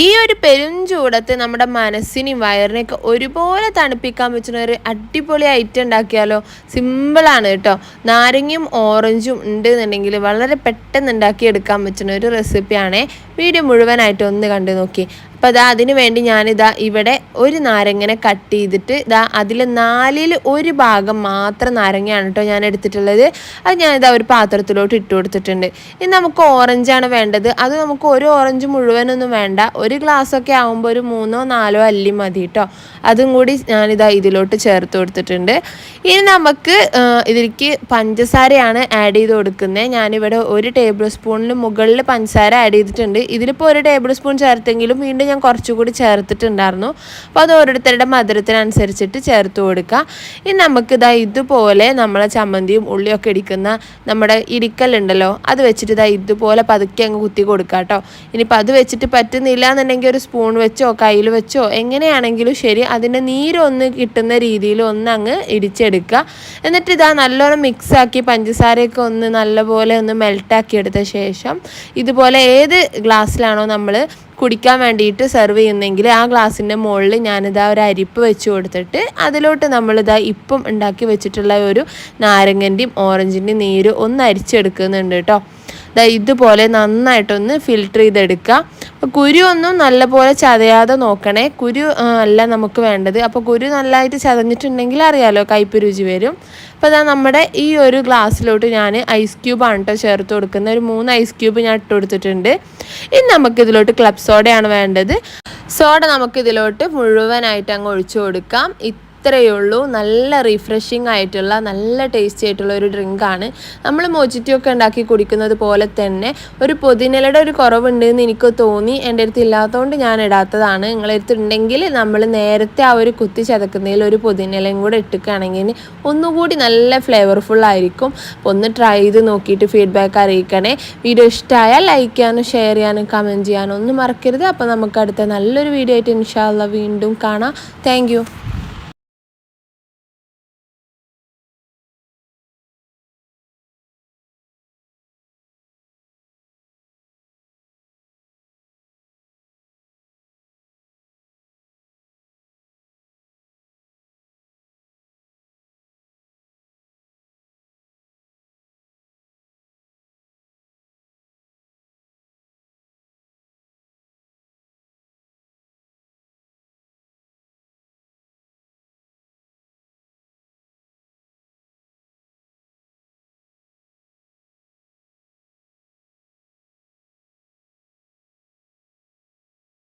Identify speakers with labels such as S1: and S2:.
S1: ഈ ഒരു പെരും ചൂടത്ത് നമ്മുടെ മനസ്സിനെയും വയറിനെയൊക്കെ ഒരുപോലെ തണുപ്പിക്കാൻ പറ്റുന്ന ഒരു അടിപൊളി ഐറ്റം ഉണ്ടാക്കിയാലോ? സിമ്പിളാണ് കേട്ടോ. നാരങ്ങയും ഓറഞ്ചും ഉണ്ട് എന്നുണ്ടെങ്കിൽ വളരെ പെട്ടെന്ന് ഉണ്ടാക്കി എടുക്കാൻ പറ്റുന്ന ഒരു റെസിപ്പിയാണേ വീഡിയോ മുഴുവനായിട്ട് ഒന്ന് കണ്ടു നോക്കി. അപ്പോൾ അതാ അതിന് വേണ്ടി ഞാനിതാ ഇവിടെ ഒരു നാരങ്ങനെ കട്ട് ചെയ്തിട്ട് ഇതാ അതിൽ നാലിൽ ഒരു ഭാഗം മാത്രം നാരങ്ങയാണ് കേട്ടോ ഞാൻ എടുത്തിട്ടുള്ളത്. അത് ഞാനിതാ ഒരു പാത്രത്തിലോട്ട് ഇട്ട് കൊടുത്തിട്ടുണ്ട്. ഇനി നമുക്ക് ഓറഞ്ചാണ് വേണ്ടത്. അത് നമുക്ക് ഒരു ഓറഞ്ച് മുഴുവനൊന്നും വേണ്ട. ഒരു ഗ്ലാസ്സൊക്കെ ആകുമ്പോൾ ഒരു മൂന്നോ നാലോ അല്ലി മതി കേട്ടോ. അതും കൂടി ഞാനിതാ ഇതിലോട്ട് ചേർത്ത് കൊടുത്തിട്ടുണ്ട്. ഇനി നമുക്ക് ഇതിലേക്ക് പഞ്ചസാരയാണ് ആഡ് ചെയ്ത് കൊടുക്കുന്നത്. ഞാനിവിടെ ഒരു ടേബിൾ സ്പൂണിന് മുകളിൽ പഞ്ചസാര ആഡ് ചെയ്തിട്ടുണ്ട്. ഇതിലിപ്പോൾ ഒരു ടേബിൾ സ്പൂൺ ചേർത്തെങ്കിലും വീണ്ടും ഞാൻ കുറച്ചുകൂടി ചേർത്തിട്ടുണ്ടായിരുന്നു. അപ്പോൾ അത് ഓരോരുത്തരുടെ മധുരത്തിനനുസരിച്ചിട്ട് ചേർത്ത് കൊടുക്കുക. ഇനി നമുക്കിതാ ഇതുപോലെ നമ്മളെ ചമ്മന്തിയും ഉള്ളിയൊക്കെ ഇടിക്കുന്ന നമ്മുടെ ഇടിക്കലുണ്ടല്ലോ അത് വെച്ചിട്ട് ഇതാ ഇതുപോലെ പതുക്കെ അങ്ങ് കുത്തി കൊടുക്കുക കേട്ടോ. ഇനിയിപ്പോൾ അത് വെച്ചിട്ട് പറ്റുന്നില്ല എന്നുണ്ടെങ്കിൽ ഒരു സ്പൂൺ വെച്ചോ കയ്യിൽ വെച്ചോ എങ്ങനെയാണെങ്കിലും ശരി അതിന്റെ നീരൊന്ന് കിട്ടുന്ന രീതിയിൽ ഒന്ന് അങ്ങ് ഇടിച്ചെടുക്കുക. എന്നിട്ട് ഇതാ നല്ലോണം മിക്സാക്കി പഞ്ചസാരയൊക്കെ ഒന്ന് നല്ലപോലെ ഒന്ന് മെൽട്ടാക്കി എടുത്ത ശേഷം ഇതുപോലെ ഏത് ഗ്ലാസ്സിലാണോ നമ്മൾ കുടിക്കാൻ വേണ്ടിയിട്ട് സെർവ് ചെയ്യുന്നെങ്കിൽ ആ ഗ്ലാസ്സിന്റെ മുകളിൽ ഞാനിതാ ഒരു അരിപ്പ് വെച്ച് കൊടുത്തിട്ട് അതിലോട്ട് നമ്മളിതാ ഇപ്പം ഉണ്ടാക്കി വെച്ചിട്ടുള്ള ഒരു നാരങ്ങന്റെയും ഓറഞ്ചിന്റെയും നീര് ഒന്ന് അരിച്ചെടുക്കുന്നുണ്ട് കേട്ടോ ഇതുപോലെ നന്നായിട്ടൊന്ന് ഫിൽട്ടർ ചെയ്തെടുക്കുക. കുരു ഒന്നും നല്ലപോലെ ചതയാതെ നോക്കണേ. കുരു അല്ല നമുക്ക് വേണ്ടത്. അപ്പോൾ കുരു നല്ലതായിട്ട് ചതഞ്ഞിട്ടുണ്ടെങ്കിൽ അറിയാലോ കയ്പ് രുചി വരും. അപ്പോൾ അതാ നമ്മുടെ ഈ ഒരു ഗ്ലാസ്സിലോട്ട് ഞാൻ ഐസ് ക്യൂബാണ് കേട്ടോ ചേർത്ത് കൊടുക്കുന്നത്. ഒരു മൂന്ന് ഐസ് ക്യൂബ് ഞാൻ ഇട്ട് കൊടുത്തിട്ടുണ്ട്. ഇനി നമുക്കിതിലോട്ട് ക്ലബ് സോഡയാണ് വേണ്ടത്. സോഡ നമുക്കിതിലോട്ട് മുഴുവനായിട്ട് അങ്ങ് ഒഴിച്ചു കൊടുക്കാം. ഇത്രയേ ഉള്ളൂ. നല്ല റിഫ്രഷിങ് ആയിട്ടുള്ള നല്ല ടേസ്റ്റി ആയിട്ടുള്ള ഒരു ഡ്രിങ്കാണ് നമ്മൾ മോജിറ്റിയൊക്കെ ഉണ്ടാക്കി കുടിക്കുന്നത് പോലെ തന്നെ ഒരു പുതിനലയുടെ ഒരു കുറവുണ്ട് എന്ന് എനിക്ക് തോന്നി. എന്റെ അടുത്ത് ഇല്ലാത്തതുകൊണ്ട് ഞാൻ ഇടാത്തതാണ്. നിങ്ങളെ അടുത്ത് ഉണ്ടെങ്കിൽ നമ്മൾ നേരത്തെ ആ ഒരു കുത്തി ചതക്കുന്നതിൽ ഒരു പുതിനലയും കൂടെ ഇട്ടുകയാണെങ്കിൽ ഒന്നുകൂടി നല്ല ഫ്ലേവർഫുൾ ആയിരിക്കും. അപ്പോൾ ഒന്ന് ട്രൈ ചെയ്ത് നോക്കിയിട്ട് ഫീഡ്ബാക്ക് അറിയിക്കണേ. വീഡിയോ ഇഷ്ടമായാൽ ലൈക്ക് ചെയ്യാനും ഷെയർ ചെയ്യാനും കമന്റ് ചെയ്യാനും ഒന്നും മറക്കരുത്. അപ്പോൾ നമുക്ക് അടുത്ത നല്ലൊരു വീഡിയോ ആയിട്ട് ഇൻഷാല്ല വീണ്ടും കാണാം. താങ്ക്